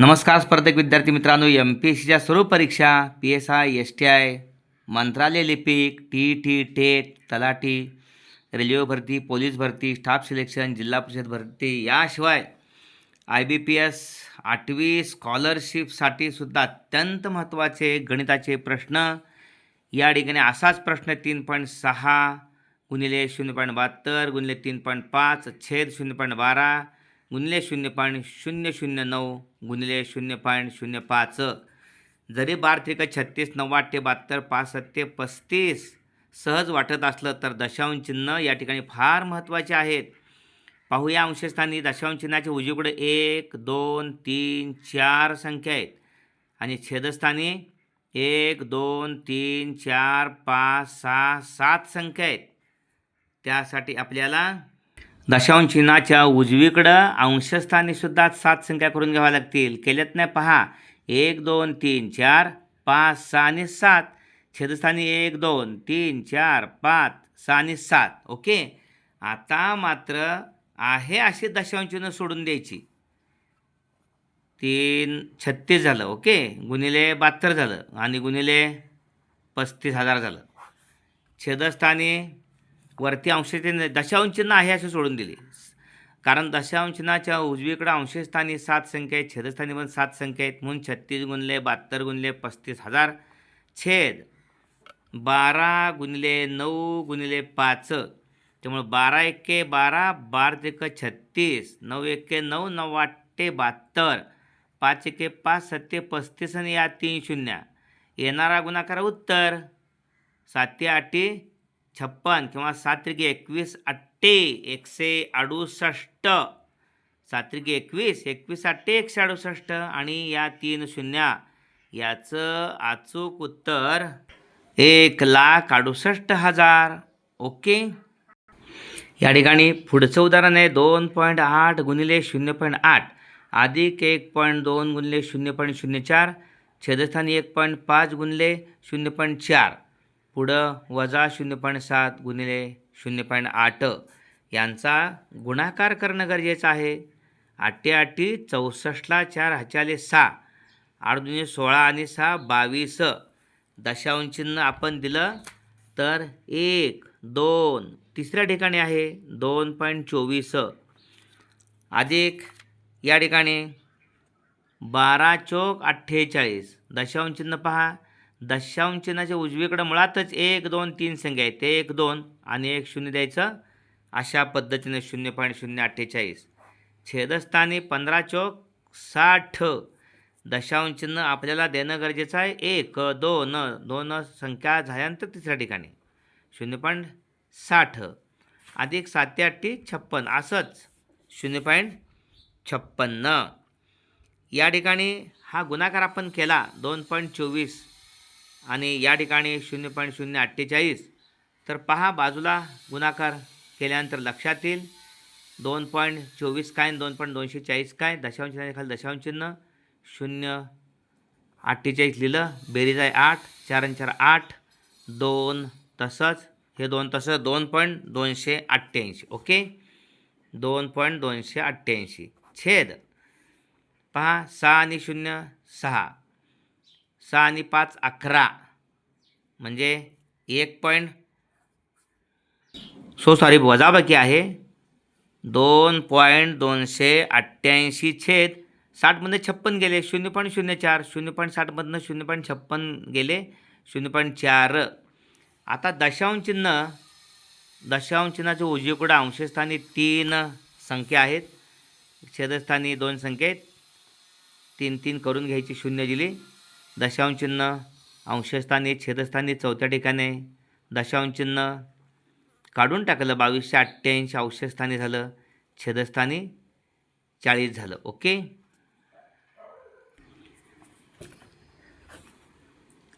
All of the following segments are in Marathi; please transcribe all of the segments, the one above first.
नमस्कार स्पर्धक विद्यार्थी मित्रांनो एम पी एस सीच्या सर्व परीक्षा P S I S T I मंत्रालय लिपिक टी टी टेट तलाठी रेल्वे भरती पोलीस भरती स्टाफ सिलेक्शन जिल्हा परिषद भरती याशिवाय आय बी पी एस आठवी स्कॉलरशिपसाठी सुद्धा अत्यंत महत्त्वाचे गणिताचे प्रश्न. या ठिकाणी असाच प्रश्न तीन पॉईंट सहा गुणिले शून्य पॉईंट बहात्तर गुणिले तीन पॉईंट पाच छेद शून्य पॉईंट बारा गुणिले शून्य पॉईंट शून्य शून्य नऊ गुणिले शून्य पॉईंट शून्य पाच. जरी बार त्रिक छत्तीस नव्वद ते बहात्तर पाच सत्ते पस्तीस सहज वाटत असलं तर दशांश चिन्ह या ठिकाणी फार महत्त्वाचे आहेत. पाहूया अंशस्थानी दशांश चिन्हाचे उजवीकडे एक दोन तीन चार संख्या आहेत. आणि छेदस्थानी एक दोन तीन चार पाच सहा सात संख्या आहेत. त्यासाठी आपल्याला दशांश चिन्हाच्या उजवीकडं अंशस्थानी सुद्धा सात संख्या करून घ्याव्या लागतील. केल्यात नाही पहा. एक दोन तीन चार पाच सहा आणि सात. छेदस्थानी एक दोन तीन चार पाच सहा आणि सात. ओके? आता मात्र आहे अशी दशांश सोडून द्यायची. तीन छत्तीस झालं ओके? गुणिले बहात्तर झालं आणि गुणिले पस्तीस हजार झालं. छेदस्थानी वरती अंशचिन्ह दशांश आहे असे सोडून दिले. कारण दशांश उजवीकडं अंशस्थानी सात संख्या आहेत. छेदस्थानी पण सात संख्या आहेत. म्हणून छत्तीस गुणले बहात्तर गुणले पस्तीस हजार. छेद बारा गुणले नऊ गुणले पाच. त्यामुळे बारा एक्के बारा बारा एक छत्तीस. नऊ एक्के नऊ नऊ आठे बहात्तर. पाच एके पाच सत्ते पस्तीस आणि या तीन शून्य. येणारा गुणाकार उत्तर साते आठी छप्पन किंवा सात्रिके एकवीस अट्टे एकशे अडुसष्ट. सात्रिके एकवीस एकवीस अट्टे एकशे अडुसष्ट आणि या तीन शून्य. याचं अचूक उत्तर एक लाख अडुसष्ट हजार. ओके? या ठिकाणी पुढचं उदाहरण आहे दोन पॉईंट आठ गुणिले शून्य पॉईंट आठ. अधिक एक पॉईंट दोन गुणिले शून्य पॉईंट शून्य चार. छेदस्थानी एक पॉईंट पाच गुणिले शून्य पॉईंट चार. पुढं वजा शून्य पॉईंट सात गुणिले शून्य पॉईंट आठ यांचा गुणाकार करणं गरजेचं आहे. आठे आठी चौसष्टला चार हचाले सहा. आठ दुने सोळा आणि सहा बावीस. दशांशींना आपण दिलं तर एक दोन तिसऱ्या ठिकाणी आहे. दोन पॉईंट चोवीस. अधिक या ठिकाणी बारा चौक अठ्ठेचाळीस. दशांश पहा. दशांश चिन्हाच्या उजवीकडं मुळातच एक दोन तीन संख्या आहेत. ते एक दोन आणि एक शून्य द्यायचं. अशा पद्धतीने शून्य पॉईंट शून्य अठ्ठेचाळीस. छेदस्थानी पंधरा चौक साठ. दशांश चिन्ह आपल्याला देणं गरजेचं आहे. एक दोन दोन संख्या झाल्यानंतर तिसऱ्या ठिकाणी. शून्य पॉईंट साठ. अधिक सात ते अठ्ठी छप्पन. असंच शून्य पॉईंट छप्पन्न. या ठिकाणी हा गुणाकार आपण केला. दोन पॉईंट चोवीस. आणि या ठिकाणी शून्य पॉईंट शून्य अठ्ठेचाळीस. तर पहा बाजूला गुणाकार केल्यानंतर लक्षात येईल. दोन पॉईंट चोवीस काय दोन पॉईंट दोनशे चाळीस काय? दशांश खाली दशांश चिन्ह. शून्य अठ्ठेचाळीस लिहिलं. बेरीज आहे आठ चार आणि चार आठ. दोन तसंच. हे दोन तसंच दोन पॉईंट दोनशे अठ्ठ्याऐंशी. ओके? दोन पॉईंट दोनशे अठ्ठ्याऐंशी. छेद. पहा सहा आणि शून्य सहा. सहा आणि पाच अकरा. म्हणजे एक पॉईंट सो सॉरी वजाबाकी आहे. दोन पॉईंट दोनशे अठ्ठ्याऐंशी छेद साठमध्ये छप्पन गेले शून्य पॉईंट शून्य चार शून्य पॉईंट साठमधनं शून्य पॉईंट छप्पन गेले शून्य पॉईंट चार. आता दशांश चिन्ह दशांश चिन्हाचे उजवीकडं अंशस्थानी तीन संख्या आहेत. छेदस्थानी दोन संख्या आहेत तीन तीन करून घ्यायची शून्य दिली. दशांश चिन्ह अंशस्थानी छेदस्थानी चौथ्या ठिकाणी. दशांश चिन्ह काढून टाकलं बावीसशे अठ्ठ्याऐंशी अंशस्थानी झालं छेदस्थानी चाळीस झालं. ओके?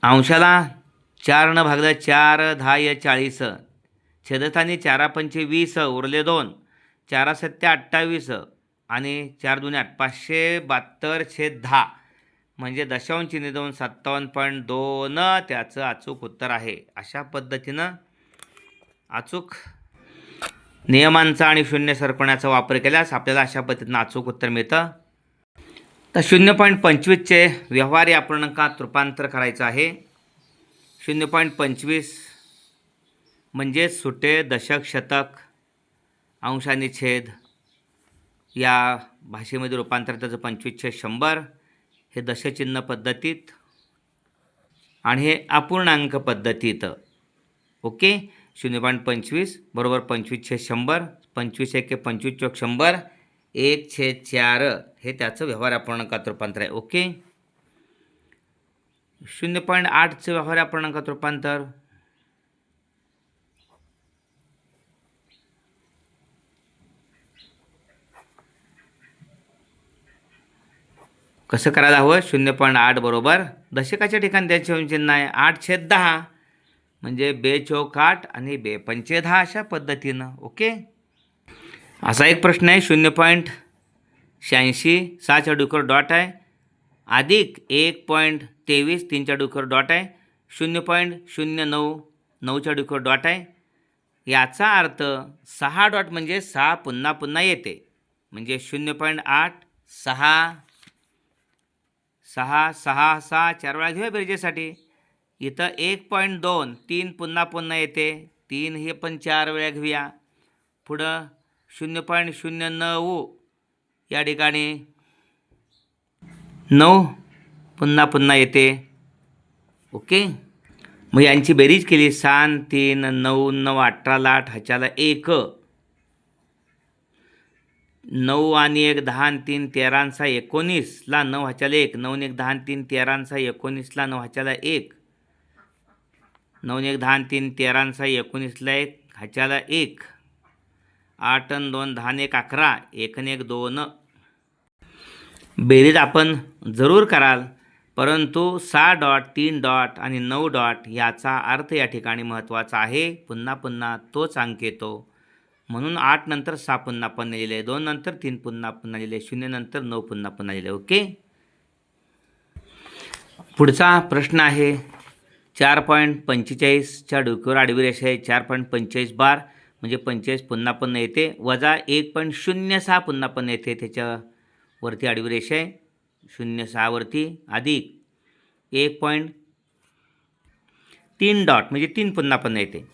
अंशाला चारनं भागलं चार दहा या चाळीस. छेदस्थानी चारा पंचे वीस उरले दोन. चारा सत्या अठ्ठावीस आणि चार दुने आठ पाचशे बहात्तर छेद दहा. म्हणजे दशांश चिन्ह दोन सत्तावन्न पॉईंट दोन त्याचं अचूक उत्तर आहे. अशा पद्धतीनं अचूक नियमांचा आणि शून्य सरपण्याचा वापर केल्यास आपल्याला अशा पद्धतीनं अचूक उत्तर मिळतं. तर शून्य पॉईंट पंचवीसचे व्यवहार या पूर्णांकात रूपांतर करायचं आहे. शून्य पॉईंट पंचवीस म्हणजे सुटे दशक शतक अंश आणि छेद या भाषेमध्ये रूपांतर त्याचं पंचवीसशे शंभर. हे दशचिन्ह पद्धतीत आणि हे अपूर्णांक पद्धतीत. ओके? शून्य पॉईंट पंचवीस बरोबर पंचवीसशे शंभर पंचवीस एके पंचवीस चौक शंभर एक छे चार. हे त्याचं व्यवहार अपूर्णांकात रूपांतर आहे. ओके? शून्य पॉईंट आठचं व्यवहार अपूर्णांकात रूपांतर. कसं करायला हवं? शून्य पॉईंट आठ बरोबर. दशकाच्या ठिकाणी त्याचे चिन्ह आहे. आठ छेद दहा. म्हणजे बे चौक आठ आणि बे पंचे दहा अशा पद्धतीनं. ओके? असा एक प्रश्न आहे. शून्य पॉईंट शहाऐंशी सहाच्या डुकर डॉट आहे. अधिक एक पॉईंट तेवीस तीनच्या डुकर डॉट आहे. शून्य पॉईंट शून्य नऊ नऊच्या डुकर डॉट आहे. याचा अर्थ सहा डॉट म्हणजे सहा पुन्हा पुन्हा येते. म्हणजे शून्य पॉईंट आठ सहा सहा सहा सहा चार वेळा घेऊया बेरजेसाठी. इथं एक पॉईंट दोन तीन पुन्हा पुन्हा येते. तीन हे पण चार वेळा घेऊया. पुढं शून्य पॉईंट शून्य नऊ या ठिकाणी. नऊ पुन्हा पुन्हा येते. ओके? मग यांची बेरीज केली. सहा तीन नऊ नऊ अठराला आठ ह्याच्याला एक. नऊ आणि एक दहा आणि तीन तेरांचा एकोणीसला नऊ ह्याच्याला एक नऊ एक दहा आणि तीन तेरांचा एकोणीसला नऊ ह्याच्याला एक. नऊ एक दहा आणि तीन तेरांचा एकोणीसला एक ह्याच्याला एक. आठ आणि दोन दहा एक अकरा. एक एक दोन. बेरीज आपण जरूर कराल परंतु सहा डॉट तीन डॉट आणि नऊ डॉट याचा अर्थ या ठिकाणी महत्त्वाचा आहे. पुन्हा पुन्हा तोच अंक येतो. म्हणून आठ नंतर सहा पुन्हा पुन्हा लिहिले आहे. दोन नंतर तीन पुन्हा पुन्हा लिहिले शून्य नंतर नऊ पुन्हा पुन्हा लिहिले ओके? पुढचा प्रश्न आहे. चार पॉईंट पंचेचाळीसच्या डोक्यावर आडवी रेषा आहे. चार पॉईंट पंचेचाळीस बार म्हणजे पंचेचाळीस पुन्हा पुन्हा येते. वजा एक पॉईंट शून्य सहा पुन्हा पुन्हा येते. त्याच्यावरती आडवी रेषा आहे. शून्य सहावरती अधिक एक पॉईंट तीन डॉट म्हणजे तीन पुन्हा पुन्हा येते.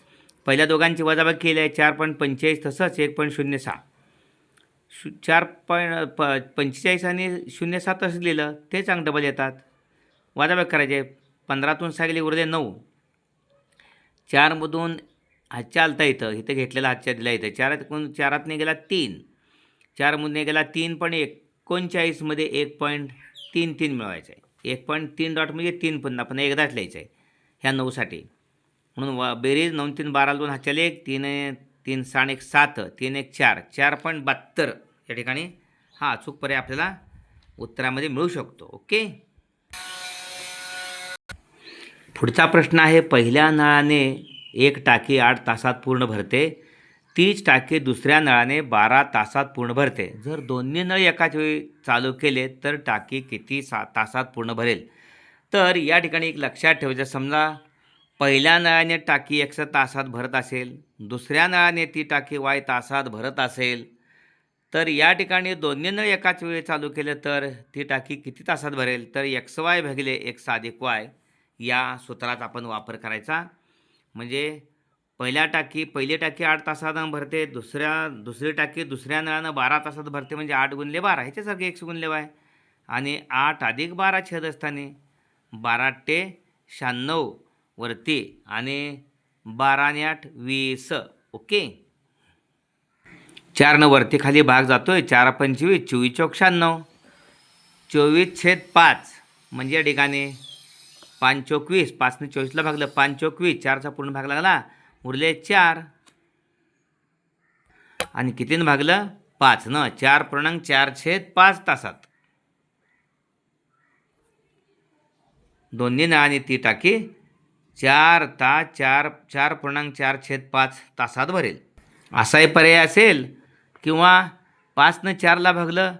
पहिल्या दोघांची वजाबाकी केली आहे. चार पॉईंट पंचेचाळीस तसंच एक पॉईंट शून्य सहा. शू चार पॉईंट प पंचेचाळीस आणि शून्य सात असं लिहिलं तेच अंक डबल येतात. वजाबाकी करायचे पंधरातून सहा गेले उरले नऊ. चारमधून हातच्या आलता इथं. इथं घेतलेला हातच्या दिला इथं. चारात चारातने गेला तीन. चारमधून गेला तीन पण एकोणचाळीसमध्ये एक पॉईंट तीन तीन मिळवायचं आहे. एक पॉईंट तीन डॉट म्हणजे तीन पुन्हा पण एकदाच लिहायचं आहे. ह्या नऊसाठी. म्हणून व बेरीज नऊ तीन बारा दोन हातच्याला एक तीन तीन साठ एक सात तीन एक चार चार पॉईंट बहात्तर या ठिकाणी हा अचूक पर्याय आपल्याला उत्तरामध्ये मिळू शकतो ओके? पुढचा प्रश्न आहे पहिल्या नळाने एक टाकी आठ तासात पूर्ण भरते तीच टाकी दुसऱ्या नळाने बारा तासात पूर्ण भरते. जर दोन्ही नळ एकाच वेळी चालू केले तर टाकी किती सा तासात पूर्ण भरेल? तर या ठिकाणी एक लक्षात ठेवायचं समजा पहिल्या नळाने टाकी एकस तासात भरत असेल दुसऱ्या नळाने ती टाकी वाय तासात भरत असेल तर या ठिकाणी दोन्ही नळ एकाच वेळी चालू केलं तर ती टाकी किती तासात भरेल? तर एक्स वाय भागिले एक्स अधिक वाय या सूत्राचा आपण वापर करायचा. म्हणजे पहिल्या टाकी पहिली टाकी आठ तासानं भरते दुसऱ्या दुसरी टाकी दुसऱ्या नळानं बारा तासात भरते म्हणजे आठ गुणले बारा ह्याच्यासारखे एक्स गुणले वाय. आणि आठ अधिक बारा छेद असताना बारा ते शहाण्णव वरती आणि बाराने आठ वीस ओके? चारनं वरती खाली भाग जातो आहे चार पंचवीस चोवीस चौक शहाण्णव. चोवीस छेद पाच म्हणजे या ठिकाणी पाच चौक पाचने चोवीसला भागलं पाच चोकवीस चारचा पूर्ण भाग लागला. उरले चार. आणि कितीनं भागलं? पाच न. चार पूर्णांक चार छेद पाच तासात. दोन्ही आणि ती टाकी चार तास चार चार पूर्णांक चार छेद पाच तासात भरेल. असाही पर्याय असेल किंवा पाचनं चारला भागलं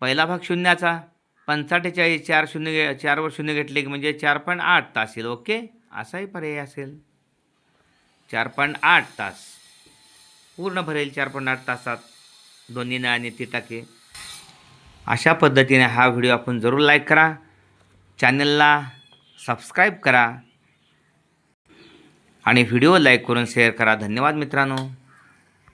पहिला भाग शून्याचा पंचाठेचाळीस चार शून्य चारवर शून्य घेतले की म्हणजे चार पॉईंट आठ तास येईल. ओके? असाही पर्याय असेल. चार पॉईंट आठ तास. पूर्ण भरेल चार पॉईंट आठ तासात. दोन्ही आणि ती टाके अशा पद्धतीने हा व्हिडिओ आपण जरूर लाईक करा. चॅनलला सबस्क्राईब करा. आणि व्हिडिओ लाईक करून शेअर करा. धन्यवाद मित्रांनो.